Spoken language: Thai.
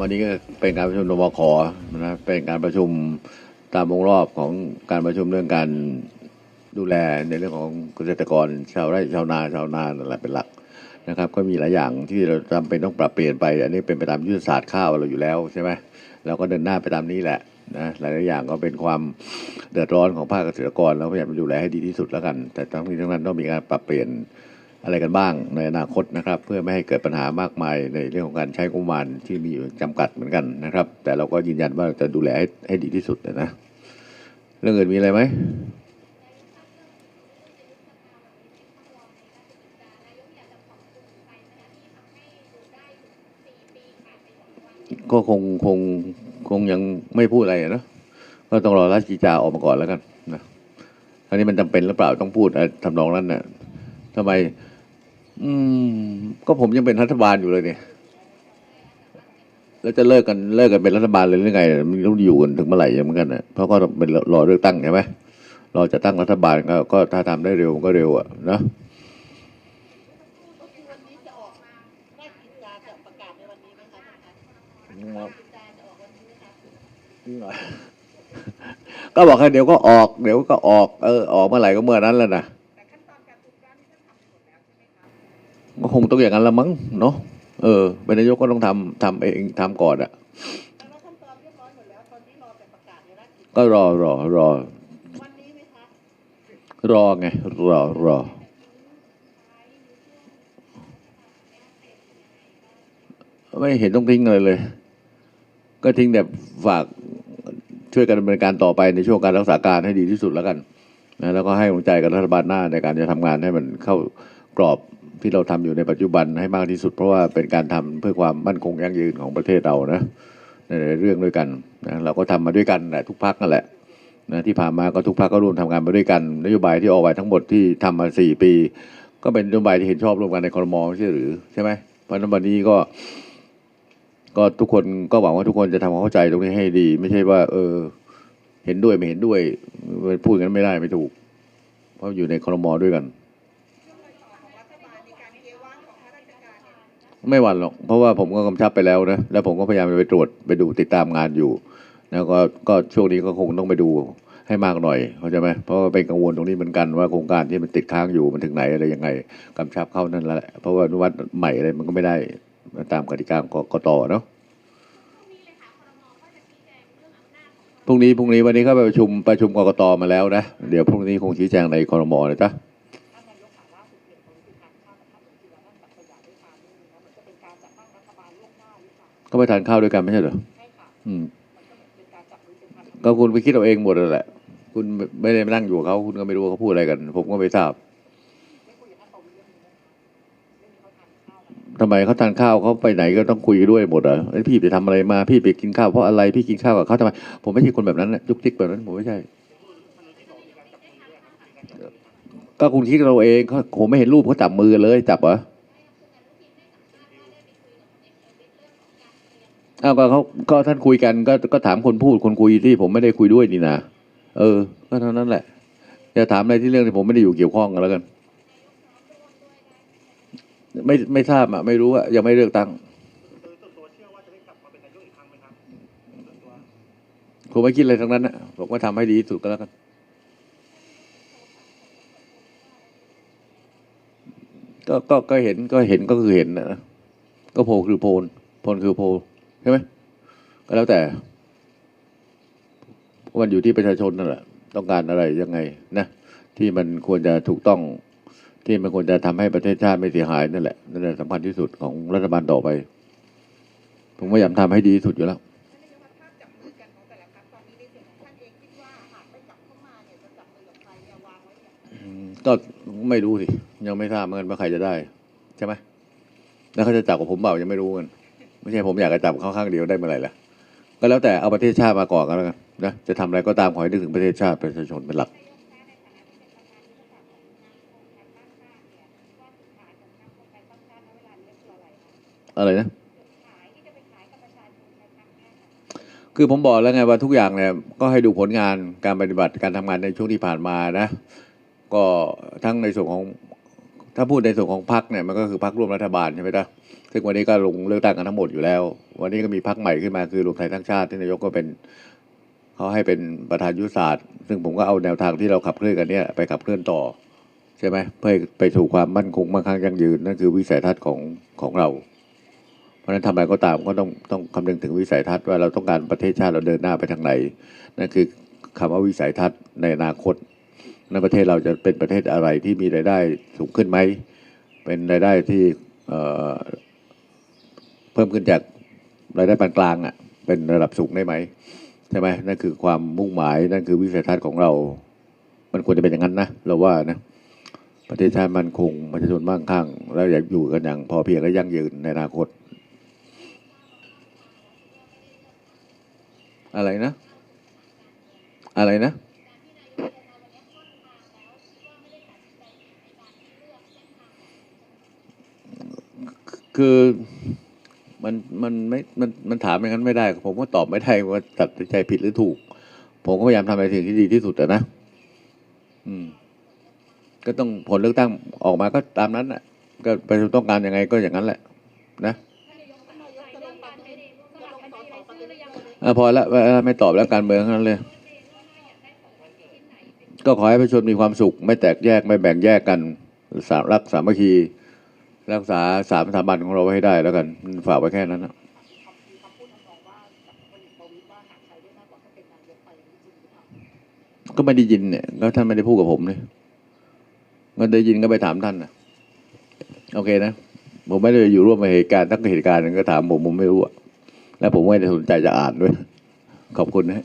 วันนี้ก็เป็นการประชุมนบคนะเป็นการประชุมตามวงรอบของการประชุมเรื่องการดูแลในเรื่องของเกษตรกรชาวไร่ชาวนาชาวนานั่นแหละเป็นหลักนะครับ ก็มีหลายอย่างที่เราจำเป็นต้องปรับเปลี่ยนไป อันนี้เป็นไปตามยุทธศาสตร์ข้าวเราอยู่แล้วใช่ไหมเราก็เดินหน้าไปตามนี้แหละนะหลาย ๆ อย่างก็เป็นความเดือดร้อนของภาคเกษตรกรแล้วพยายามดูแลให้ดีที่สุดแล้วกัน แต่ทั้งนี้ทั้งนั้นต้องมีการปรับเปลี่ยน อะไรกันบ้างในอนาคตนะครับ เพื่อไม่ให้เกิดปัญหามากมายในเรื่องของการใช้งบประมาณที่มีอยู่จำกัดเหมือนกันนะครับ แต่เราก็ยืนยันว่าจะดูแลให้ให้ดีที่สุดนะเรื่องอื่นมีอะไรไหมก็คงคงคงยังไม่พูดอะไรนะก็ต้องรอราชกิจจาออกมาก่อนแล้วกันนะอันนี้มันจำเป็นหรือเปล่าต้องพูดอะไรทำนองนั้นน่ะทำไม อืม ก็ผมยังเป็นรัฐบาลอยู่เลยเนี่ยแล้วจะเลิกกันเลิกกันเป็นรัฐบาลเลยหรือไงมันต้องอยู่กันถึงเมื่อไหร่ยังเหมือนกันนะเพราะก็ต้องเป็นรอเลือกตั้งใช่ไหมรอจะตั้งรัฐบาลก็ก็ถ้าทำได้เร็วมันก็เร็วอะเนอะก็คือวันนี้จะออกมาราชกิจจาจะประกาศในวันนี้ไหมคะท่านคะราชกิจจาจะออกวันนี้ไหมคะก็บอกให้เดี๋ยวก็ออก เดี๋ยวก็ออกเออออกเมื่อไหร่ก็เมื่อนั้นแหละนะ ต้องอย่างนั้นละมั้งเนาะเออเป็นนายกก็ต้องทำทำเองทำก่อนอะแล้วขั้นตอนเรียบร้อยหมดแล้วตอนนี้รอแต่ประกาศในราชกิจก็รอรอรอวันนี้ไหมคะรอไงรอรอไม่เห็นต้องทิ้งเลยเลย ก็ทิ้งแต่ฝากช่วยกันดำเนินการต่อไปในช่วงการรักษาการให้ดีที่สุดแล้วกันนะแล้วก็ให้กำลังใจกับรัฐบาลหน้าในการจะทำงานให้มันเข้ากรอบ ที่เราทำอยู่ในปัจจุบันให้มากที่สุด เพราะว่าเป็นการทำเพื่อความมั่นคงยั่งยืนของประเทศเรานะในเรื่องด้วยกันนะเราก็ทำมาด้วยกันแหละทุกพักนั่นแหละนะที่ผ่านมาก็ทุกพักก็ร่วมทำงานมาด้วยกันนโยบายที่ออกไปทั้งหมดที่ทำมาสี่ปี ก็เป็นนโยบายที่เห็นชอบร่วมกันในคอรมอใช่หรือใช่ไหมเพราะฉะนั้นวันนี้ก็ ก็ทุกคนก็หวังว่าทุกคนจะทำความเข้าใจตรงนี้ให้ดี ไม่ใช่ว่า เออ เห็นด้วยไม่เห็นด้วยพูดกันไม่ได้ไม่ถูก เพราะอยู่ในคอรมอด้วยกัน ไม่หวั่นหรอก เพราะว่าผมก็กำชับไปแล้วนะ แล้วผมก็พยายามไปตรวจไปดูติดตามงานอยู่แล้วก็ก็ช่วงนี้ก็คงต้องไปดูให้มากหน่อยเข้าใจไหมเพราะว่าเป็นกังวลตรงนี้เหมือนกันว่าโครงการที่มันติดค้างอยู่มันถึงไหนอะไรยังไงกำชับเข้านั่นแหละ เพราะว่าอนุวัตใหม่อะไรมันก็ไม่ได้ตามกติกาของกตเนาะพรุ่งนี้พรุ่งนี้วันนี้ก็ไปประชุมประชุมกกตมาแล้วนะ เดี๋ยวพรุ่งนี้คงชี้แจงในคอรมอนะจ๊ะ ก็ไปทานข้าวด้วยกันไม่ใช่เหรอใช่ค่ะอืมมันก็เหมือนเป็นการจับมือเป็นพันธมิตรก็คุณไปคิดเอาเองหมดนั่นแหละ คุณไม่ได้มานั่งอยู่กับเขาคุณก็ไม่รู้ว่าเขาพูดอะไรกัน ผมก็ไม่ทราบไม่คุยกับท่านประวิตรเรื่องนี้นะคะเรื่องนี้เขาทานข้าวกันทำไมเขาทานข้าวเขาไปไหนก็ต้องคุยด้วยหมดเหรอไอ้ยพี่ไปทำอะไรมาพี่ไปกินข้าวเพราะอะไรพี่กินข้าวกับเขาทำไมผมไม่ใช่คนแบบนั้นนะยุกทิกแบบนั้นผมไม่ใช่ ก็คุณคิดเราเองเขาผมไม่เห็นรูปเขาจับมือกันเลยจับเหรอ อ้าวก็เขาก็ท่านคุยกันก็ก็ถามคนพูดคนคุยที่ผมไม่ได้คุยด้วยนี่นะเออ ก็เท่านั้นแหละจะถามอะไรที่เรื่องที่ผมไม่ได้อยู่เกี่ยวข้องกันแล้วกัน ไม่ไม่ทราบอะไม่รู้อะยังไม่เลือกตั้งผมไม่คิดอะไรทั้งนั้นนะผมก็ทำให้ดีที่สุดก็แล้วกัน ก็ก็ก็เห็นก็เห็นก็คือเห็นนะก็โพลคือโพลโพลคือโพล ใช่ไหมก็แล้วแต่เพราะมันอยู่ที่ประชาชนนั่นแหละต้องการอะไรยังไงนะที่มันควรจะถูกต้อง ที่มันควรจะทำให้ประเทศชาติไม่เสียหายนั่นแหละนั่นแหละสำคัญที่สุดของรัฐบาลต่อไป ผมพยายามทำให้ดีที่สุดอยู่แล้วก็ไม่รู้สิยังไม่ทราบเหมือนกันว่าใครจะได้ ใช่ไหมแล้วเขาจะจับกับผมเปล่ายังไม่รู้กัน ไม่ใช่ผมอยากจะจับเขาข้างเดียวได้เมื่อไหร่ล่ะก็แล้วแต่เอาประเทศชาติมาก่อนกันแล้วกันนะจะทำอะไรก็ตามขอให้นึกถึงประเทศชาติประชาชนเป็นหลักอะไรนะคือผมบอกแล้วไงว่าทุกอย่างเนี่ยก็ให้ดูผลงานการปฏิบัติการทำงานในช่วงที่ผ่านมานะ ก็ทั้งในส่วนของ ถ้าพูดในส่วนของพรรคเนี่ยมันก็คือพรรคร่วมรัฐบาลใช่ไหมล่ะซึ่งวันนี้ก็ลงเลือกตั้งกันทั้งหมดอยู่แล้ว วันนี้ก็มีพรรคใหม่ขึ้นมาคือรวมไทยทั้งชาติที่นายกก็เป็นเขาให้เป็นประธานยุทธศาสตร์ ซึ่งผมก็เอาแนวทางที่เราขับเคลื่อนกันเนี่ยไปขับเคลื่อนต่อใช่ไหมเพื่อไปสู่ความมั่นคงมั่งคั่งยั่งยืนนั่นคือวิสัยทัศน์ของของเรา เพราะฉะนั้นทำอะไรก็ตามก็ต้องต้องคำนึงถึงวิสัยทัศน์ว่าเราต้องการประเทศชาติเราเดินหน้าไปทางไหนนั่นคือคำว่าวิสัยทัศน์ในอนาคต ในประเทศเราจะเป็นประเทศอะไรที่มีรายได้สูงขึ้นไหม เป็นรายได้ที่เเพิ่มขึ้นจากรายได้ปานกลางอะเป็นระดับสูงได้ไหมใช่ไหมนั่นคือความมุ่งหมายนั่นคือวิสัยทัศน์ของเรา มันควรจะเป็นอย่างนั้นนะเราว่านะประเทศชาติมันคงประชาชนมั่งคั่ง แล้วอยากอยู่กันอย่างพอเพียงและยั่งยืนในอนาคต อะไรนะ อะไรนะ คือมันมันไม่มันมันถามอย่างนั้นไม่ได้ ผมก็ตอบไม่ได้ว่าตัดใจผิดหรือถูก ผมก็พยายามทำในสิ่งที่ดีที่สุดอะนะอืม ก็ต้องผลเลือกตั้งออกมาก็ตามนั้นน่ะก็ประชาชนต้องการยังไงก็อย่างนั้นแหละ นะอะพอละเวไม่ตอบแล้วการเมืองทั้งนั้นเลย ก็ขอให้ประชาชนมีความสุข ไม่แตกแยกไม่แบ่งแยกกันสารักสามัคคี รักษาสามสถาบันของเราไว้ให้ได้แล้วกัน ฝากไว้แค่นั้นนะก็ไม่ได้ยินเนี่ยก็ท่านไม่ได้พูดกับผมเลยก็ได้ยินก็ไปถามท่านนะโอเคนะผมไม่ได้อยู่ร่วมในเหตุการณ์ทั้งเหตุการณ์หนึงก็ถามผมผมไม่รู้อะและผมไม่ได้สนใจจะอ่านด้วย ขอบคุณนะ